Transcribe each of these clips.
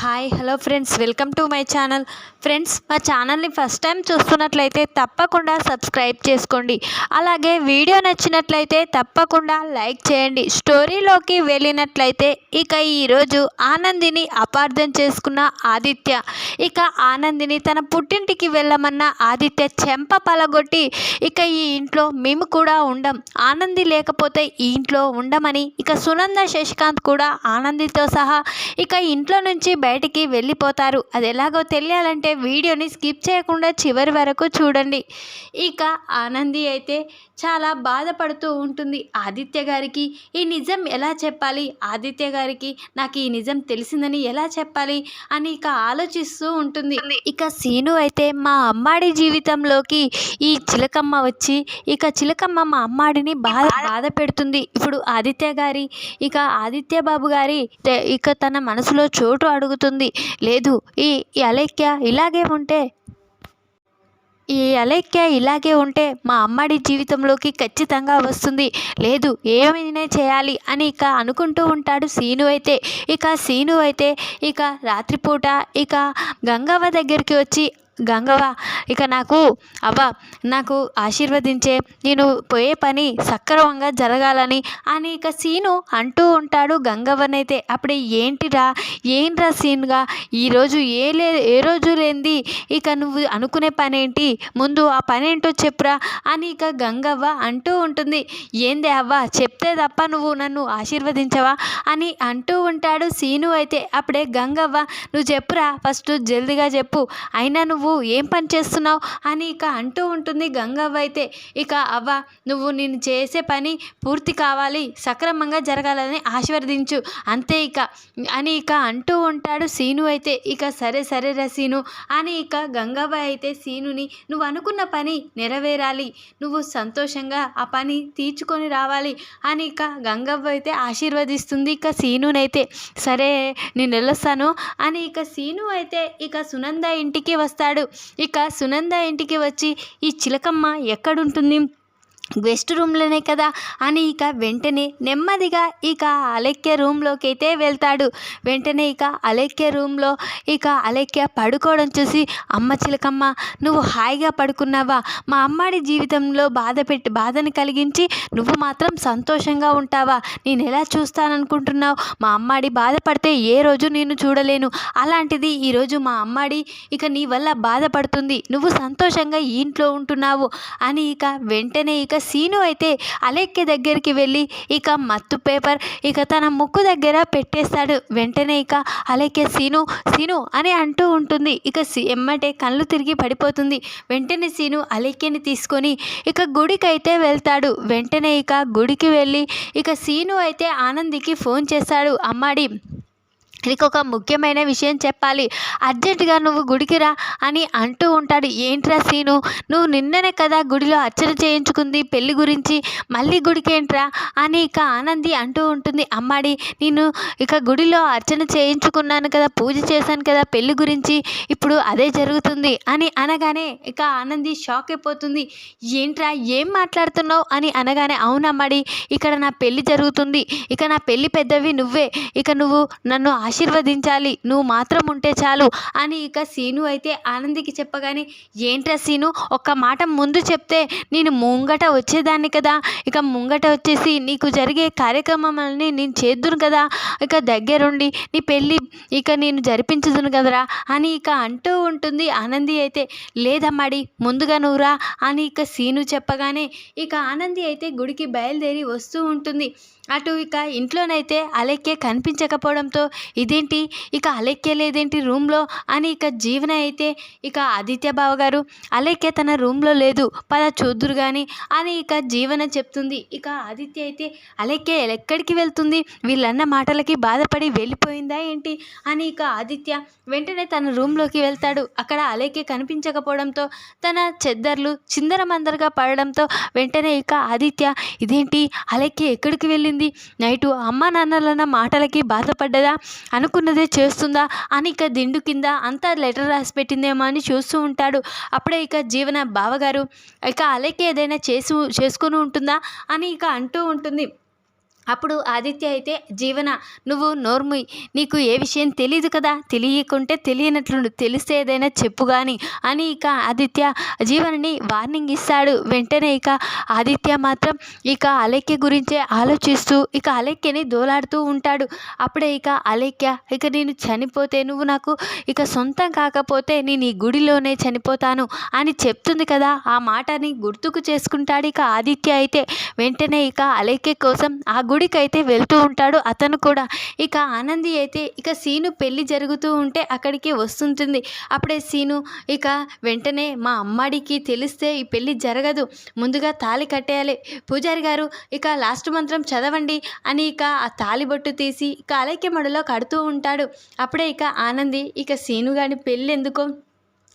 Hi hello friends welcome to my channel friends మా ఛానల్ని first time చూస్తున్నట్లయితే తప్పకుండా సబ్స్క్రైబ్ చేసుకోండి. అలాగే వీడియో నచ్చినట్లయితే తప్పకుండా లైక్ చేయండి. స్టోరీలోకి వెళ్ళినట్లయితే ఇక ఈరోజు ఆనందిని అపార్థం చేసుకున్న ఆదిత్య. ఇక ఆనందిని తన పుట్టింటికి వెళ్ళమన్న ఆదిత్య చెంప పలగొట్టి ఇక ఈ ఇంట్లో మేము కూడా ఉండం. ఆనంది లేకపోతే ఈ ఇంట్లో ఉండమని ఇక సునంద శశికాంత్ కూడా ఆనందితో సహా ఇక ఇంట్లో నుంచి బయటికి వెళ్ళిపోతారు. అది ఎలాగో తెలియాలంటే వీడియోని స్కిప్ చేయకుండా చివరి వరకు చూడండి. ఇక ఆనంది అయితే చాలా బాధపడుతూ ఉంటుంది. ఆదిత్య గారికి ఈ నిజం ఎలా చెప్పాలి? ఆదిత్య గారికి నాకు ఈ నిజం తెలిసిందని ఎలా చెప్పాలి? అని ఇక ఆలోచిస్తూ ఉంటుంది. ఇక సీను అయితే మా అమ్మాడి జీవితంలోకి ఈ చిలకమ్మ వచ్చి ఇక చిలకమ్మ మా అమ్మాడిని బాధ బాధ పెడుతుంది. ఇప్పుడు ఆదిత్య గారి ఇక ఆదిత్య బాబు గారి ఇక తన మనసులో చోటు అడుగుతుంది. లేదు ఈ ఈ ఇలాగే ఉంటే ఈ అలేఖ్య ఇలాగే ఉంటే మా అమ్మడి జీవితంలోకి ఖచ్చితంగా వస్తుంది. లేదు ఏమైనా చేయాలి అని ఇక అనుకుంటూ ఉంటాడు సీను అయితే. ఇక సీను అయితే ఇక రాత్రిపూట ఇక గంగవ్వ దగ్గరికి వచ్చి గంగవ్వ ఇక నాకు అవ్వ నాకు ఆశీర్వదించే నేను పోయే పని సక్రమంగా జరగాలని అని ఇక సీను అంటూ ఉంటాడు గంగవ్వనైతే. అప్పుడే ఏంటిరా ఏంట్రా సీన్గా ఈరోజు ఏ లే ఏ రోజు లేనిది ఇక నువ్వు అనుకునే పని ఏంటి ముందు ఆ పని ఏంటో చెప్పురా అని ఇక గంగవ్వ అంటూ ఉంటుంది. ఏంది అవ్వ చెప్తే తప్ప నువ్వు నన్ను ఆశీర్వదించవా అని అంటూ ఉంటాడు సీను అయితే. అప్పుడే గంగవ్వ నువ్వు చెప్పురా ఫస్ట్ జల్దిగా చెప్పు. అయినా నువ్వు నువ్వు ఏం పని చేస్తున్నావు? అని ఇక అంటూ ఉంటుంది గంగవ్వ అయితే. ఇక అవ్వ నువ్వు నేను చేసే పని పూర్తి కావాలి సక్రమంగా జరగాలని ఆశీర్వదించు అంతే ఇక అని ఇక అంటూ ఉంటాడు సీను అయితే. ఇక సరే సరే రా సీను అని ఇక గంగవ్వ అయితే సీనుని నువ్వు అనుకున్న పని నెరవేరాలి నువ్వు సంతోషంగా ఆ పని తీర్చుకొని రావాలి అని ఇక గంగవ్వ అయితే ఆశీర్వదిస్తుంది ఇక సీనునైతే. సరే నేను వెళ్ళొస్తాను అని ఇక సీను అయితే ఇక సునంద ఇంటికి వస్తాడు. ఇక సునంద ఇంటికి వచ్చి ఈ చిలకమ్మ ఎక్కడుంటుంది? గెస్ట్ రూమ్లోనే కదా? అని ఇక వెంటనే నెమ్మదిగా ఇక అలెక్య రూమ్లోకి అయితే వెళ్తాడు. వెంటనే ఇక అలెక్య రూమ్లో ఇక అలెక్య పడుకోవడం చూసి అమ్మ చిలకమ్మ నువ్వు హాయిగా పడుకున్నావా? మా అమ్మాడి జీవితంలో బాధ పెట్టి బాధను కలిగించి నువ్వు మాత్రం సంతోషంగా ఉంటావా? నేను ఎలా చూస్తాననుకుంటున్నావు? మా అమ్మాడి బాధపడితే ఏ రోజు నేను చూడలేను. అలాంటిది ఈరోజు మా అమ్మాడి ఇక నీ వల్ల బాధపడుతుంది. నువ్వు సంతోషంగా ఇంట్లో ఉంటున్నావు అని ఇక వెంటనే ఇక సీను అయితే అలెక్య దగ్గరికి వెళ్ళి ఇక మత్తు పేపర్ ఇక తన ముక్కు దగ్గర పెట్టేస్తాడు. వెంటనే ఇక అలెక్య సీను సీను అని అంటూ ఉంటుంది. ఇక సి ఎమ్మటే కళ్ళు తిరిగి పడిపోతుంది. వెంటనే సీను అలెక్యని తీసుకొని ఇక గుడికి అయితే వెళ్తాడు. వెంటనే ఇక గుడికి వెళ్ళి ఇక సీను అయితే ఆనందికి ఫోన్ చేస్తాడు. అమ్మాడి నీకు ఒక ముఖ్యమైన విషయం చెప్పాలి. అర్జెంటుగా నువ్వు గుడికిరా అని అంటూ ఉంటాడు. ఏంట్రా సీను? నువ్వు నిన్ననే కదా గుడిలో అర్చన చేయించుకుంది పెళ్ళి గురించి మళ్ళీ గుడికేంట్రా అని ఇక ఆనంది అంటూ ఉంటుంది. అమ్మాడి నేను ఇక గుడిలో అర్చన చేయించుకున్నాను కదా పూజ చేశాను కదా పెళ్ళి గురించి ఇప్పుడు అదే జరుగుతుంది అని అనగానే ఇక ఆనంది షాక్ అయిపోతుంది. ఏంట్రా ఏం మాట్లాడుతున్నావు అని అనగానే అవునమ్మాడి ఇక్కడ నా పెళ్ళి జరుగుతుంది. ఇక నా పెళ్ళి పెద్దవి నువ్వే. ఇక నువ్వు నన్ను ఆశీర్వదించాలి. నువ్వు మాత్రం ఉంటే చాలు అని ఇక సీను అయితే ఆనందికి చెప్పగానే ఏంట్రా సీను ఒక్క మాట ముందు చెప్తే నేను ముంగట వచ్చేదాన్ని కదా? ఇక ముంగట వచ్చేసి నీకు జరిగే కార్యక్రమాలని నేను చేద్దును కదా? ఇక దగ్గరుండి నీ పెళ్ళి ఇక నేను జరిపించదును కదరా? అని ఇక అంటూ ఉంటుంది ఆనంది అయితే. లేదమ్మాడి ముందుగా నువ్వురా అని ఇక సీను చెప్పగానే ఇక ఆనంది అయితే గుడికి బయలుదేరి వస్తూ ఉంటుంది. అటు ఇక ఇంట్లోనైతే అలెక్కే కనిపించకపోవడంతో ఇదేంటి? ఇక అలెక్కే లేదేంటి రూమ్లో? అని ఇక జీవన అయితే ఇక ఆదిత్య బావ గారు అలెక్కే తన రూమ్లో లేదు పద చూద్దురు కానీ అని ఇక జీవన చెప్తుంది. ఇక ఆదిత్య అయితే అలెక్కే ఎక్కడికి వెళ్తుంది? వీళ్ళన్న మాటలకి బాధపడి వెళ్ళిపోయిందా ఏంటి? అని ఇక ఆదిత్య వెంటనే తన రూమ్లోకి వెళ్తాడు. అక్కడ అలెక్కే కనిపించకపోవడంతో తన చెద్దర్లు చిందరమందరగా పడడంతో వెంటనే ఇక ఆదిత్య ఇదేంటి? అలెక్కే ఎక్కడికి వెళ్ళి వెళ్ళింది నైటు అమ్మ నాన్నలన్న మాటలకి బాధపడ్డదా? అనుకున్నదే చేస్తుందా? అని ఇక దిండు కింద అంతా లెటర్ రాసి పెట్టిందేమో అని చూస్తూ ఉంటాడు. అప్పుడే ఇక జీవన బావగారు ఇక అలేకే ఏదైనా చేసు చేసుకొని ఉంటుందా? అని ఇక అంటూ ఉంటుంది. అప్పుడు ఆదిత్య అయితే జీవన నువ్వు నోర్ముయ్ నీకు ఏ విషయం తెలియదు కదా? తెలియకుంటే తెలియనట్లుండు తెలిస్తే ఏదైనా చెప్పు కానీ అని ఇక ఆదిత్య జీవనని వార్నింగ్ ఇస్తాడు. వెంటనే ఇక ఆదిత్య మాత్రం ఇక అలెక్య గురించే ఆలోచిస్తూ ఇక అలెక్యని దోలాడుతూ ఉంటాడు. అప్పుడే ఇక అలెక్య ఇక నేను చనిపోతే నువ్వు నాకు ఇక సొంతం కాకపోతే నేను ఈ గుడిలోనే చనిపోతాను అని చెప్తుంది కదా? ఆ మాటని గుర్తుకు చేసుకుంటాడు ఇక ఆదిత్య అయితే. వెంటనే ఇక అలెక్య కోసం ఆ గుడికైతే వెళ్తూ ఉంటాడు. అతను కూడా ఇక ఆనంది అయితే ఇక సీను పెళ్ళి జరుగుతూ ఉంటే అక్కడికి వస్తుంటుంది. అప్పుడే సీను ఇక వెంటనే మా అమ్మాడికి తెలిస్తే ఈ పెళ్ళి జరగదు. ముందుగా తాళి కట్టేయాలి. పూజారి గారు ఇక లాస్ట్ మంత్రం చదవండి అని ఇక ఆ తాళిబొట్టు తీసి ఇక అలైక్య మడిలో కడుతూ ఉంటాడు. అప్పుడే ఇక ఆనంది ఇక సీను గాని పెళ్ళి ఎందుకో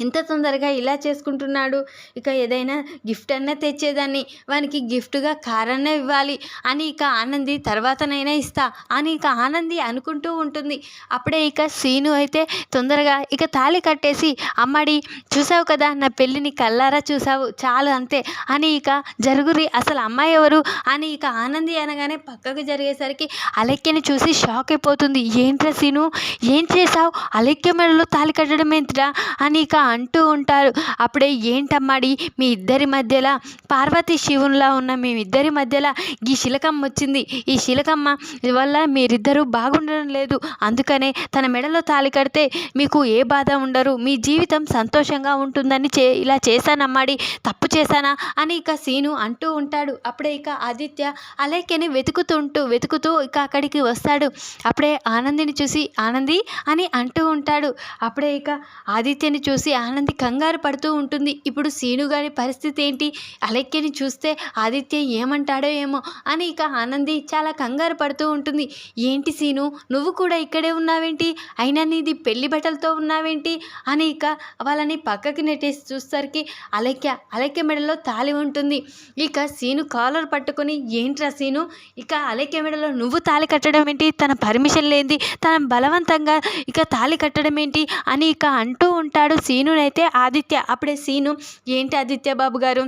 ఇంత తొందరగా ఇలా చేసుకుంటున్నాడు? ఇక ఏదైనా గిఫ్ట్ అన్నా తెచ్చేదాన్ని. వానికి గిఫ్ట్గా కారన్నా ఇవ్వాలి. అని ఇక ఆనంది తర్వాతనైనా ఇస్తా అని ఇక ఆనంది అనుకుంటూ ఉంటుంది. అప్పుడే ఇక సీను అయితే తొందరగా ఇక తాళి కట్టేసి అమ్మడి చూసావు కదా నా పెళ్ళిని కల్లారా చూసావు? చాలు అంతే అని ఇక జరుగురి అసలు అమ్మాయి ఎవరు? అని ఇక ఆనంది అనగానే పక్కకు జరిగేసరికి అలెక్యని చూసి షాక్ అయిపోతుంది. ఏంట్రా సీను ఏం చేసావు అలెక్య మెడలో తాళి కట్టడం ఏంటిరా? అని ఇక అంటూ ఉంటారు. అప్పుడే ఏంటమ్మాడి మీ ఇద్దరి మధ్యలో పార్వతి శివునిలా ఉన్న మేమిద్దరి మధ్యలో ఈ శిలకమ్మ వచ్చింది. ఈ శిలకమ్మ వల్ల మీరిద్దరూ బాగుండడం లేదు. అందుకనే తన మెడలో తాళి కడితే మీకు ఏ బాధ ఉండరు. మీ జీవితం సంతోషంగా ఉంటుందని చే ఇలా చేశానమ్మాడి తప్పు చేశానా? అని ఇక సీను అంటూ ఉంటాడు. అప్పుడే ఇక ఆదిత్య అలేఖ్యని వెతుకుతుంటూ వెతుకుతూ ఇక అక్కడికి వస్తాడు. అప్పుడే ఆనందిని చూసి ఆనంది అని అంటూ ఉంటాడు. అప్పుడే ఇక ఆదిత్యని చూసి ఆనంది కంగారు పడుతూ ఉంటుంది. ఇప్పుడు సీను గారి పరిస్థితి ఏంటి? అలెక్యని చూస్తే ఆదిత్య ఏమంటాడో ఏమో అని ఇక ఆనంది చాలా కంగారు పడుతూ ఉంటుంది. ఏంటి సీను? నువ్వు కూడా ఇక్కడే ఉన్నావేంటి? అయినా నీది పెళ్ళి బట్టలతో ఉన్నావేంటి? అని ఇక వాళ్ళని పక్కకి నెట్టేసి చూసరికి అలెక్య అలెక్య మెడలో తాళి ఉంటుంది. ఇక సీను కాలర్ పట్టుకొని ఏంట్రా సీను? ఇక అలెక్య మెడలో నువ్వు తాళి కట్టడం ఏంటి? తన పర్మిషన్ లేనిది తన బలవంతంగా ఇక తాళి కట్టడం ఏంటి? అని ఇక అంటూ ఉంటాడు సీను. సీనునైతే ఆదిత్య అప్పుడే సీను ఏంటి ఆదిత్య బాబు గారు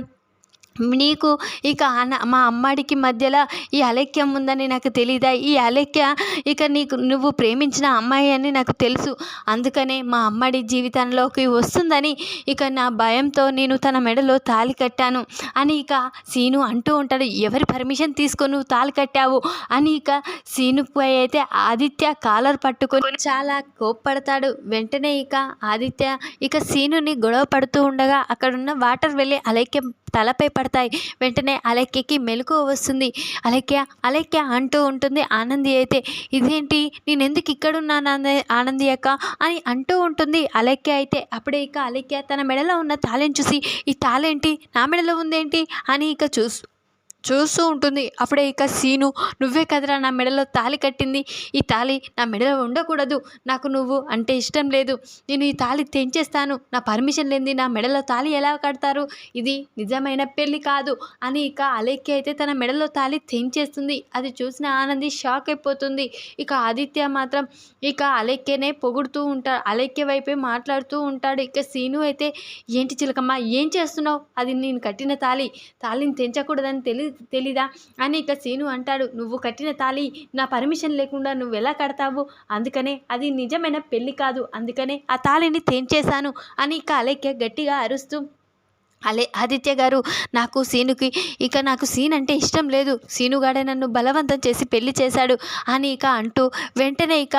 నీకు ఇక అన మా అమ్మాడికి మధ్యలో ఈ అలక్యం ఉందని నాకు తెలియదా ఈ అలక్య ఇక నీకు నువ్వు ప్రేమించిన అమ్మాయి అని నాకు తెలుసు. అందుకనే మా అమ్మడి జీవితంలోకి వస్తుందని ఇక నా భయంతో నేను తన మెడలో తాళి కట్టాను. అని ఇక సీను అంటూ ఉంటాడు. ఎవరి పర్మిషన్ తీసుకొని నువ్వు తాళి కట్టావు? అని ఇక సీనుపై అయితే ఆదిత్య కాలర్ పట్టుకొని చాలా కోప్పడతాడు. వెంటనే ఇక ఆదిత్య ఇక సీనుని గొడవ పడుతూ ఉండగా అక్కడున్న వాటర్ వెళ్ళి అలక్యం తలపై పడతాయి. వెంటనే అలెక్యకి మెలకు వస్తుంది. అలెక్య అలెక్య అంటూ ఉంటుంది. ఆనంది అయితే ఇదేంటి? నేను ఎందుకు ఇక్కడున్నాను ఆనంది అక్క? అని అంటూ ఉంటుంది. అలెక్య అయితే అప్పుడే ఇక అలెక్య తన మెడలో ఉన్న తాళం చూసి ఈ తాళేంటి? నా మెడలో ఉందేంటి? అని ఇక చూసు చూస్తూ ఉంటుంది. అప్పుడే ఇక సీను నువ్వే కదరా నా మెడలో తాళి కట్టింది. ఈ తాళి నా మెడలో ఉండకూడదు. నాకు నువ్వు అంటే ఇష్టం లేదు. నేను ఈ తాళి తెంచేస్తాను. నా పర్మిషన్ లేని నా మెడలో తాళి ఎలా కడతారు? ఇది నిజమైన పెళ్ళి కాదు అని ఇక అలేఖ్య అయితే తన మెడలో తాళి తెంచేస్తుంది. అది చూసిన ఆనంది షాక్ అయిపోతుంది. ఇక ఆదిత్య మాత్రం ఇక అలేఖ్యనే పొగుడుతూ ఉంటాడు అలేఖ్య వైపే మాట్లాడుతూ ఉంటాడు. ఇక సీను అయితే ఏంటి చిలకమ్మ ఏం చేస్తున్నావు? అది నేను కట్టిన తాళి. తాళిని తెంచకూడదని తెలి తెలీదా? అని ఇక సీను అంటాడు నువ్వు కట్టిన తాళి నా పర్మిషన్ లేకుండా నువ్వు ఎలా కడతావు? అందుకనే అది నిజమైన పెళ్ళి కాదు అందుకనే ఆ తాళిని తేంచేశాను అని ఇక అలేఖ్య గట్టిగా అరుస్తూ అలే ఆదిత్య గారు నాకు సీనుకి ఇక నాకు సీన్ అంటే ఇష్టం లేదు. సీనుగాడే నన్ను బలవంతం చేసి పెళ్ళి చేశాడు. అని ఇక అంటూ వెంటనే ఇక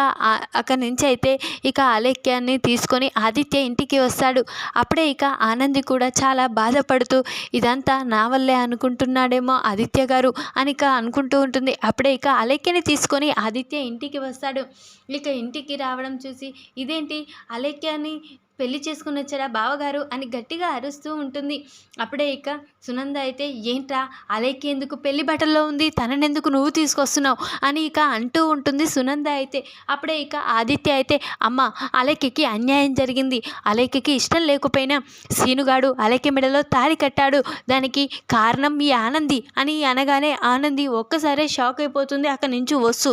అక్కడి నుంచి అయితే ఇక అలేఖ్యాన్ని తీసుకొని ఆదిత్య ఇంటికి వస్తాడు. అప్పుడే ఇక ఆనంది కూడా చాలా బాధపడుతూ ఇదంతా నా వల్లే అనుకుంటున్నాడేమో ఆదిత్య గారు అని ఇక అనుకుంటూ ఉంటుంది. అప్పుడే ఇక అలేఖ్యని తీసుకొని ఆదిత్య ఇంటికి వస్తాడు. ఇక ఇంటికి రావడం చూసి ఇదేంటి? అలేఖ్యాన్ని పెళ్ళి చేసుకుని వచ్చారా బావగారు అని గట్టిగా అరుస్తూ ఉంటుంది. అప్పుడే ఇక సునంద అయితే ఏంట్రా అలేకి ఎందుకు పెళ్ళి బట్టల్లో ఉంది? తననెందుకు నువ్వు తీసుకొస్తున్నావు? అని ఇక అంటూ ఉంటుంది సునంద అయితే. అప్పుడే ఇక ఆదిత్య అయితే అమ్మ అలేకికి అన్యాయం జరిగింది. అలేకికి ఇష్టం లేకపోయినా సీనుగాడు అలేకి మెడలో తాళి కట్టాడు. దానికి కారణం ఈ ఆనంది అని అనగానే ఆనంది ఒక్కసారే షాక్ అయిపోతుంది. అక్కడి నుంచి వస్తూ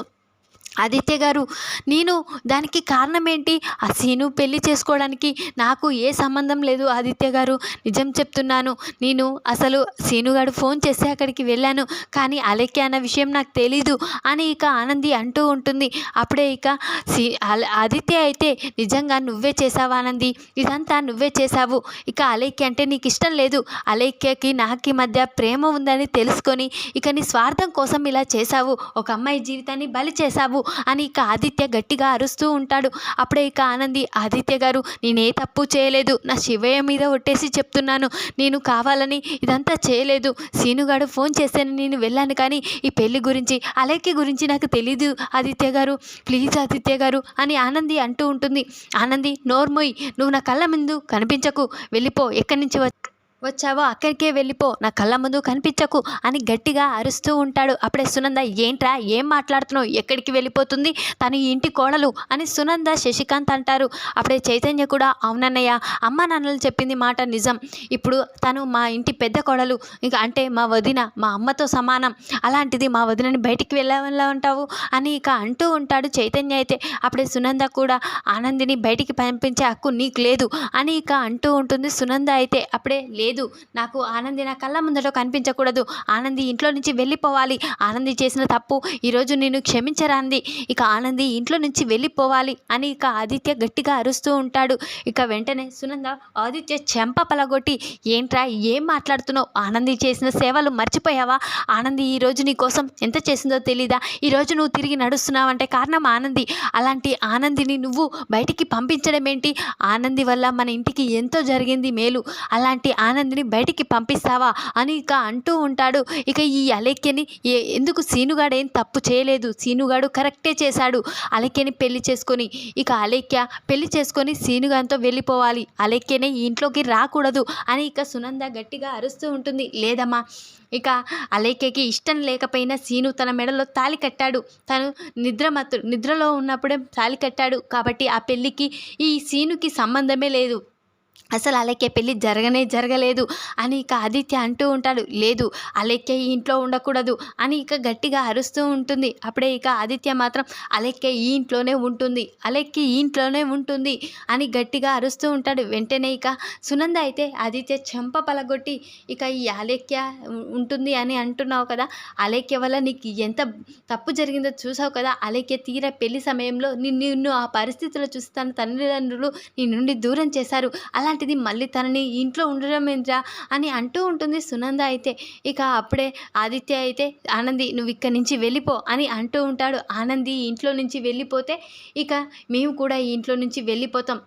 ఆదిత్య గారు నేను దానికి కారణం ఏంటి ఆ సీను పెళ్ళి చేసుకోవడానికి నాకు ఏ సంబంధం లేదు ఆదిత్య గారు. నిజం చెప్తున్నాను. నేను అసలు సీనుగాడు ఫోన్ చేసి అక్కడికి వెళ్ళాను. కానీ అలెక్కి అన్న విషయం నాకు తెలీదు అని ఇక ఆనంది అంటూ ఉంటుంది. అప్పుడే ఇక సీ ఆదిత్య అయితే నిజంగా నువ్వే చేసావు ఆనంది? ఇదంతా నువ్వే చేసావు ఇక అలేఖ్య అంటే నీకు ఇష్టం లేదు. అలేఖ్యకి నాకి మధ్య ప్రేమ ఉందని తెలుసుకొని ఇక నీ స్వార్థం కోసం ఇలా చేశావు. ఒక అమ్మాయి జీవితాన్ని బలి చేశావు. అని ఇక ఆదిత్య గట్టిగా అరుస్తూ ఉంటాడు. అప్పుడే ఇక ఆనంది ఆదిత్య గారు నేనే తప్పు చేయలేదు. నా శివయ్య మీద ఒట్టేసి చెప్తున్నాను. నేను కావాలని ఇదంతా చేయలేదు. సీనుగాడు ఫోన్ చేశాను నేను వెళ్ళాను కానీ ఈ పెళ్ళి గురించి అలెక్కి గురించి నాకు తెలీదు ఆదిత్య గారు. ప్లీజ్ ఆదిత్య గారు అని ఆనంది అంటూ ఉంటుంది. ఆనంది నోర్మోయ్ నువ్వు నా కళ్ళ ముందు కనిపించకు. వెళ్ళిపో ఎక్కడి నుంచి వ- వచ్చావో అక్కడికే వెళ్ళిపో. నా కళ్ళ ముందు కనిపించకు అని గట్టిగా అరుస్తూ ఉంటాడు. అప్పుడే సునంద ఏంట్రా ఏం మాట్లాడుతున్నావు? ఎక్కడికి వెళ్ళిపోతుంది? తను ఇంటి కోడలు అని సునంద శశికాంత్ అంటారు. అప్పుడే చైతన్య కూడా అవునన్నయ్య అమ్మ నాన్నలు చెప్పింది మాట నిజం. ఇప్పుడు తను మా ఇంటి పెద్ద కోడలు. ఇంకా అంటే మా వదిన మా అమ్మతో సమానం. అలాంటిది మా వదినని బయటికి వెళ్ళాలా ఉంటావు? అని ఇక అంటూ ఉంటాడు చైతన్య అయితే. అప్పుడే సునంద కూడా ఆనందిని బయటికి పంపించే హక్కు నీకు లేదు అని ఇక అంటూ ఉంటుంది సునంద అయితే. అప్పుడే లేదు. నాకు ఆనంది నా కళ్ళ ముందట కనిపించకూడదు. ఆనంది ఇంట్లో నుంచి వెళ్ళిపోవాలి. ఆనంది చేసిన తప్పు ఈరోజు నేను క్షమించరాంది ఇక ఆనంది ఇంట్లో నుంచి వెళ్ళిపోవాలి అని ఇక ఆదిత్య గట్టిగా అరుస్తూ ఉంటాడు. ఇక వెంటనే సునంద ఆదిత్య చెంప పలగొట్టి ఏంట్రా ఏం మాట్లాడుతున్నావు? ఆనంది చేసిన సేవలు మర్చిపోయావా? ఆనంది ఈరోజు నీ కోసం ఎంత చేసిందో తెలీదా? ఈరోజు నువ్వు తిరిగి నడుస్తున్నావంటే కారణం ఆనంది. అలాంటి ఆనందిని నువ్వు బయటికి పంపించడం ఏంటి ఆనంది వల్ల మన ఇంటికి ఎంతో జరిగింది మేలు. అలాంటి ఆనందిని బయటికి పంపిస్తావా? అని ఇక అంటూ ఉంటాడు. ఇక ఈ అలేఖ్యని ఏ ఎందుకు సీనుగాడు ఏం తప్పు చేయలేదు? సీనుగాడు కరెక్టే చేశాడు. అలేఖ్యని పెళ్ళి చేసుకొని ఇక అలేఖ్య పెళ్ళి చేసుకొని సీనుగాంతో వెళ్ళిపోవాలి. అలేఖ్యనే ఈ ఇంట్లోకి రాకూడదు అని ఇక సునంద గట్టిగా అరుస్తూ ఉంటుంది. లేదమ్మా ఇక అలేఖ్యకి ఇష్టం లేకపోయినా సీను తన మెడలో తాలి కట్టాడు. తను నిద్రమత్తు నిద్రలో ఉన్నప్పుడే తాలి కట్టాడు. కాబట్టి ఆ పెళ్ళికి ఈ సీనుకి సంబంధమే లేదు. అసలు అలెక్య పెళ్ళి జరగనే జరగలేదు. అని ఇక ఆదిత్య అంటూ ఉంటాడు. లేదు అలెక్య ఈ ఇంట్లో ఉండకూడదు అని ఇక గట్టిగా అరుస్తూ ఉంటుంది. అప్పుడే ఇక ఆదిత్య మాత్రం అలెక్య ఈ ఇంట్లోనే ఉంటుంది. అలేఖ్య ఈ ఇంట్లోనే ఉంటుంది అని గట్టిగా అరుస్తూ ఉంటాడు. వెంటనే ఇక సునంద అయితే ఆదిత్య చెంప పలగొట్టి ఇక ఈ అలెక్య ఉంటుంది అని అంటున్నావు కదా అలెక్య వల్ల నీకు ఎంత తప్పు జరిగిందో చూసావు కదా అలెక్య తీర పెళ్ళి సమయంలో నిన్ను ఆ పరిస్థితిలో చూస్తాను. తల్లిదండ్రులు నీ నుండి దూరం చేశారు. అలా అలాంటిది మళ్ళీ తనని ఇంట్లో ఉండడం ఏంట్రా అని అంటూ ఉంటుంది సునంద అయితే. ఇక అప్పుడే ఆదిత్య అయితే ఆనంది నువ్వు ఇక్కడి నుంచి వెళ్ళిపో అని అంటూ ఉంటాడు. ఆనంది ఇంట్లో నుంచి వెళ్ళిపోతే ఇక మేము కూడా ఈ ఇంట్లో నుంచి వెళ్ళిపోతాం.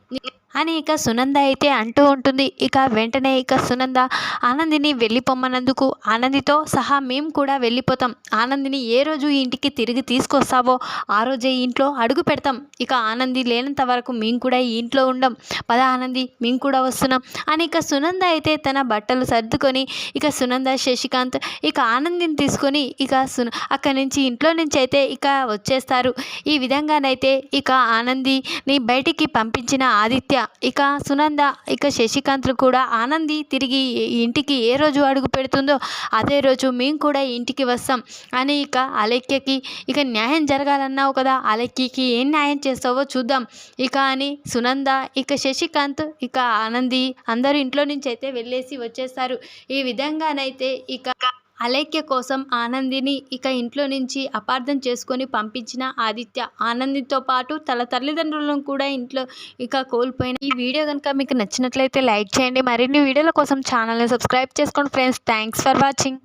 అని ఇక సునంద అయితే అంటూ ఉంటుంది. ఇక వెంటనే ఇక సునంద ఆనందిని వెళ్ళిపోమ్మన్నందుకు ఆనందితో సహా మేము కూడా వెళ్ళిపోతాం. ఆనందిని ఏ రోజు ఇంటికి తిరిగి తీసుకొస్తావో ఆ రోజే ఇంట్లో అడుగు పెడతాం. ఇక ఆనంది లేనంత వరకు మేము కూడా ఈ ఇంట్లో ఉండం. పద ఆనంది మేము కూడా వస్తున్నాం అని ఇక సునంద అయితే తన బట్టలు సర్దుకొని ఇక సునంద శశికాంత్ ఇక ఆనందిని తీసుకొని ఇక సు అక్కడి నుంచి ఇంట్లో నుంచి అయితే ఇక వచ్చేస్తారు. ఈ విధంగానైతే ఇక ఆనందిని బయటికి పంపించిన ఆదిత్య ఇక సునంద ఇక శశికాంత్లు కూడా ఆనంది తిరిగి ఇంటికి ఏ రోజు అడుగు పెడుతుందో అదే రోజు మేము కూడా ఇంటికి వస్తాం అని ఇక అలెక్యకి ఇక న్యాయం జరగాలన్నావు కదా అలెక్యకి ఏం న్యాయం చేస్తావో చూద్దాం ఇక అని సునంద ఇక శశికాంత్ ఇక ఆనంది అందరూ ఇంట్లో నుంచి అయితే వెళ్ళేసి వచ్చేస్తారు. ఈ విధంగానైతే ఇక అలేఖ్య కోసం ఆనందిని ఇక ఇంట్లో నుంచి అపార్థం చేసుకొని పంపించిన ఆదిత్య ఆనందితో పాటు తన తల్లిదండ్రులను కూడా ఇంట్లో ఇక కోల్పోయిన. ఈ వీడియో కనుక మీకు నచ్చినట్లయితే లైక్ చేయండి. మరిన్ని వీడియోల కోసం ఛానల్ని సబ్స్క్రైబ్ చేసుకోండి. Friends thanks for watching.